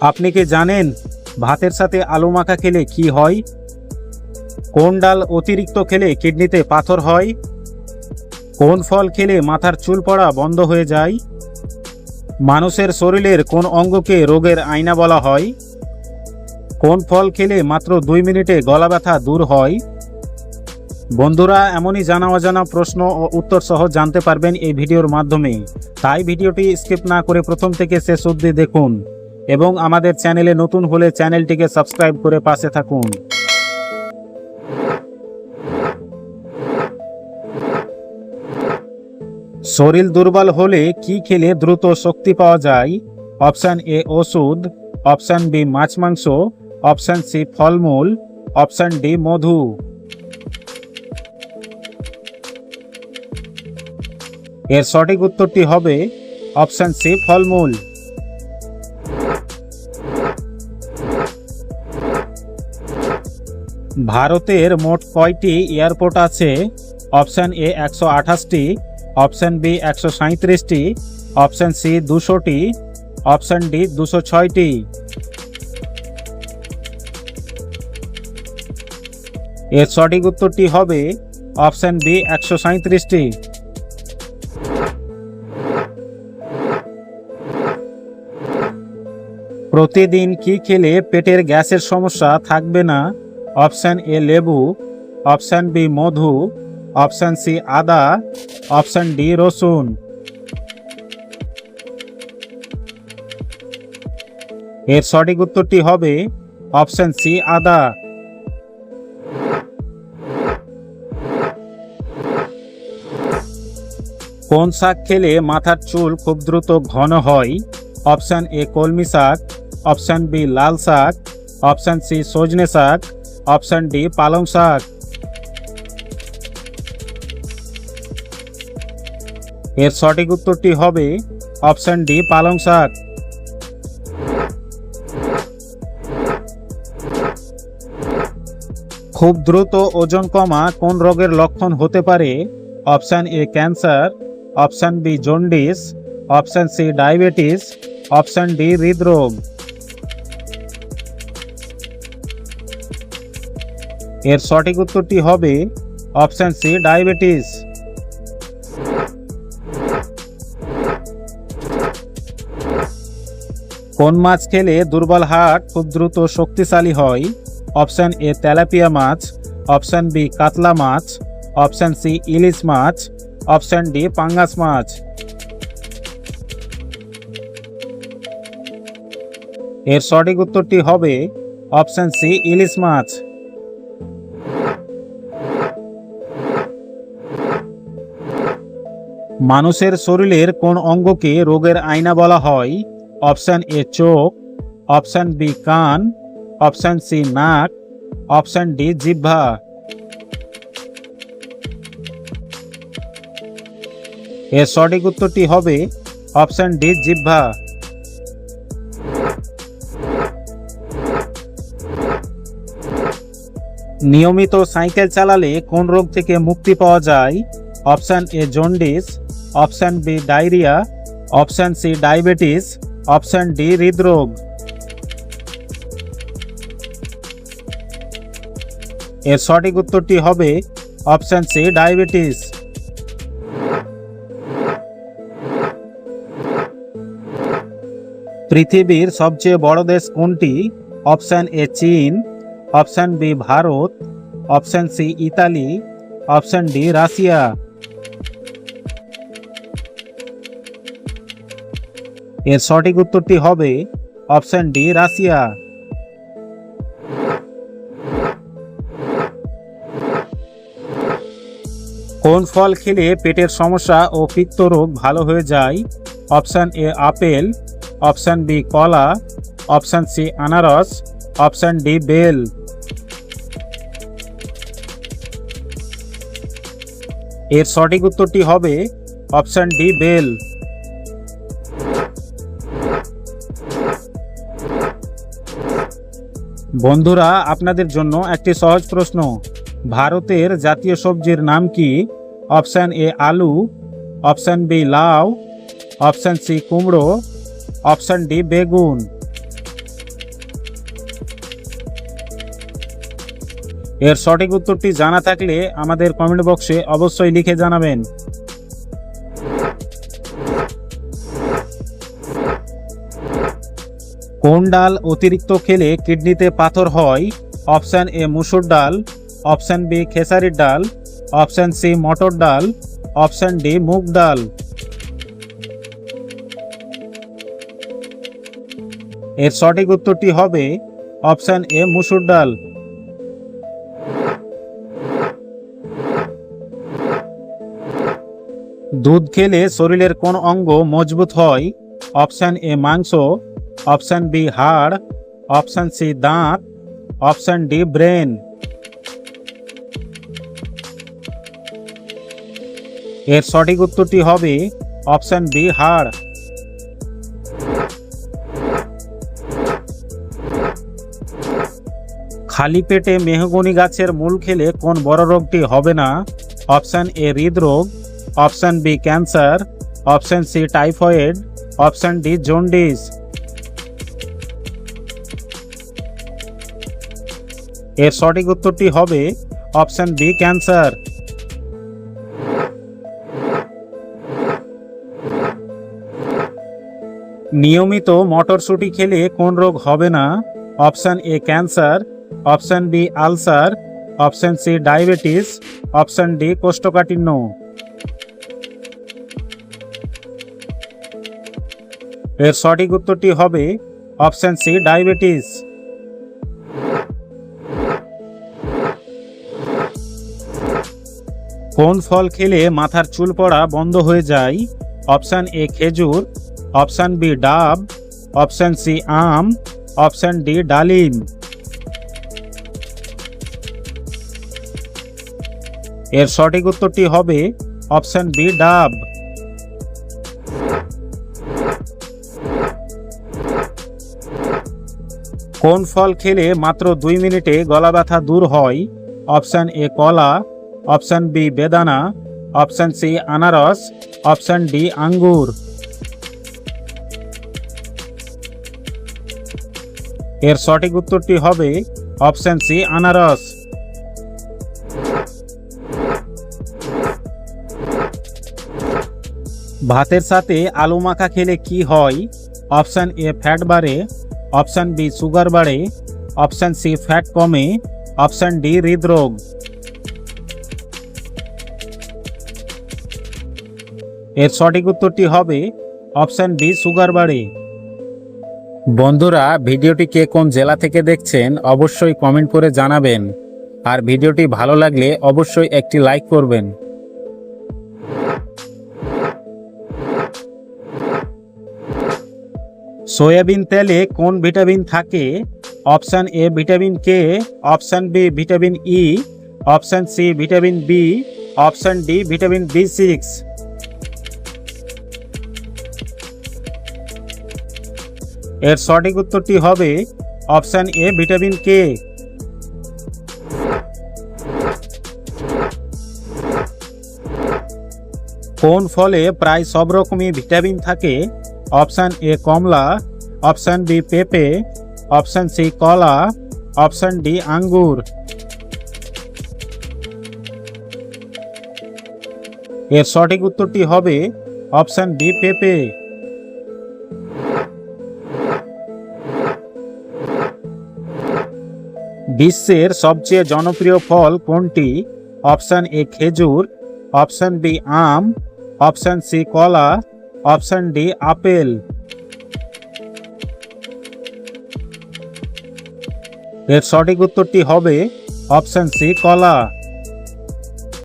আপনি কি জানেন ভাতের সাথে আলু মাখা খেলে কি হয়? কোন ডাল অতিরিক্ত খেলে কিডনিতে পাথর হয়? কোন ফল খেলে মাথার চুল পড়া বন্ধ হয়ে যায়? মানুষের শরীরের কোন অঙ্গকে রোগের আয়না বলা হয়? কোন ফল খেলে মাত্র দুই মিনিটে গলা ব্যথা দূর হয়? বন্ধুরা, এমনই জানা অজানা প্রশ্ন ও উত্তর সহ জানতে পারবেন এই ভিডিওর মাধ্যমে। তাই ভিডিওটি স্কিপ না করে প্রথম থেকে শেষ অবধি দেখুন। এবং আমাদের চ্যানেলে নতুন হলে চ্যানেলটিকে সাবস্ক্রাইব করে পাশে থাকুন। শরীর দুর্বল হলে কি খেলে দ্রুত শক্তি পাওয়া যায়? অপশান এ ওষুধ, অপশান বি মাছ মাংস, অপশান সি ফলমূল, অপশান ডি মধু। এর সঠিক উত্তরটি হবে অপশান সি ফলমূল। ভারতের মোট কয়টি এয়ারপোর্ট আছে? অপশান এ একশো আঠাশটি, অপশান বি একশো সাঁত্রিশটি অপশান সি দুশোটি, অপশান ডি দুশো ছয়টি। এর সঠিক উত্তরটি হবে অপশান বি একশো সাঁত্রিশটি প্রতিদিন কি খেলে পেটের গ্যাসের সমস্যা থাকবে না? অপশান এ লেবু, অপশান বি মধু, অপশান সি আদা, অপশান ডি রসুন। এর সঠিক উত্তরটি হবে অপশান সি আদা। কোন শাক খেলে মাথার চুল খুব দ্রুত ঘন হয়? অপশান এ কলমি শাক, অপশান বি লাল শাক, অপশান সি সজনে শাক অপশান ডি পালং শাক এর সঠিক উত্তরটি হবে অপশান ডি পালং শাক খুব দ্রুত ওজন কমা কোন রোগের লক্ষণ হতে পারে? Option A cancer option B jaundice option C diabetes option D হৃদরোগ এর সঠিক উত্তরটি হবে অপশান সি, ডায়াবেটিস। কোন মাছ খেলে দুর্বল হাট খুব দ্রুত শক্তিশালী হয়? অপশান এ, তেলাপিয়া মাছ। অপশান বি, কাতলা মাছ। অপশান সি, ইলিশ মাছ। অপশান ডি, পাঙ্গাস মাছ। এর সঠিক উত্তরটি হবে অপশান সি, ইলিশ মাছ। মানুষের শরীরের কোন অঙ্গকে রোগের আয়না বলা হয়? অপশান এ চোখ, অপশান বি কান, অপশান সি নাক, অপশান ডি জিহ্বা। এর সঠিক উত্তরটি হবে অপশান ডি জিহ্বা। নিয়মিত সাইকেল চালালে কোন রোগ থেকে মুক্তি পাওয়া যায়? Option A jaundice option B diarrhoea, option C diabetes, option D হৃদরোগ। এর সঠিক উত্তরটি হবে অপশান সি ডায়াবেটিস। পৃথিবীর সবচেয়ে বড় দেশ কোনটি? অপশান এ চীন, option B Bharat, option C Italy, option D Russia. এর সঠিক উত্তরটি হবে অপশন ডি, রাশিয়া। কোন ফল খেলে পেটের সমস্যা ও পিত্ত রোগ ভালো হয়ে যায়? Option A, apple. Option B, কলা। অপশান সি, আনারস। অপশান ডি, বেল। এর সঠিক উত্তরটি হবে অপশান ডি, বেল। বন্ধুরা, আপনাদের জন্য একটি সহজ প্রশ্ন। ভারতের জাতীয় সবজির নাম কি? অপশান এ আলু, অপশান বি লাউ, অপশান সি কুমড়ো, অপশান ডি বেগুন। এর সঠিক উত্তরটি জানা থাকলে আমাদের কমেন্ট বক্সে অবশ্যই লিখে জানাবেন। কোন ডাল অতিরিক্ত খেলে কিডনিতে পাথর হয়? অপশান এ মুসুর ডাল, অপশান বি খেসারির ডাল, অপশান সি মটর ডাল, অপশান ডি মুগ ডাল। এর সঠিক উত্তরটি হবে অপশান এ মুসুর ডাল। দুধ খেলে শরীরের কোন অঙ্গ মজবুত হয়? অপশান এ মাংস অপশান বি হাড়, অপশান সি দাঁত, অপশান ডি ব্রেন। এর সঠিক উত্তরটি হবে অপশান বি হাড়। খালি পেটে মেহগনি গাছের মূল খেলে কোন বড় রোগটি হবে না? অপশান এ হৃদরোগ, option B cancer, option C typhoid, option D jaundice. এর সঠিক উত্তরটি হবে অপশান বি, ক্যান্সার। নিয়মিত মটরশুঁটি খেলে কোন রোগ হবে না? Option A, cancer. Option B, ulcer. Option C, diabetes. Option D, কোষ্ঠকাঠিন্য। এর সঠিক উত্তরটি হবে অপশান সি, ডায়াবেটিস। কোন ফল খেলে মাথার চুল পড়া বন্ধ হয়ে যায়? অপশান এ খেজুর, অপশান বি ডাব, অপশান সি আম, অপশান ডি ডালিম। এর সঠিক উত্তরটি হবে অপশান বি ডাব। কোন ফল খেলে মাত্র দুই মিনিটে গলা ব্যথা দূর হয়? অপশান এ কলা অপশান বি বেদানা, অপশান সি আনারস, অপশান ডি আঙ্গুর। এর সঠিক উত্তরটি হবে অপশান সি আনারস। ভাতের সাথে আলু মাখা খেলে কি হয়? অপশান এ ফ্যাট বাড়ে, অপশান বি সুগার বাড়ে, অপশান সি ফ্যাট কমে, অপশান ডি হৃদরোগ। এর সঠিক উত্তরটি হবে অপশান বি সুগার বাড়ে বন্ধুরা, ভিডিওটি কে কোন জেলা থেকে দেখছেন অবশ্যই কমেন্ট করে জানাবেন। আর ভিডিওটি ভালো লাগলে অবশ্যই একটি লাইক করবেন। সয়াবিন তেলে কোন ভিটামিন থাকে? Option A, vitamin K. Option B, vitamin E. Option C, vitamin B. Option D, vitamin B six. এর সঠিক উত্তরটি হবে অপশান এ, ভিটামিন কে। কোন ফলে প্রায় সব রকমই ভিটামিন থাকে? অপশান এ, কমলা। অপশান বি, পেঁপে। অপশান সি, কলা। অপশান ডি, আঙ্গুর। এর সঠিক উত্তরটি হবে অপশান বি, পেঁপে। বিশ্বের সবচেয়ে জনপ্রিয় ফল কোনটি? অপশান এ খেজুর, অপশান বি আম, অপশান সি কলা, অপশান ডি আপেল। এর সঠিক উত্তরটি হবে অপশান সি কলা।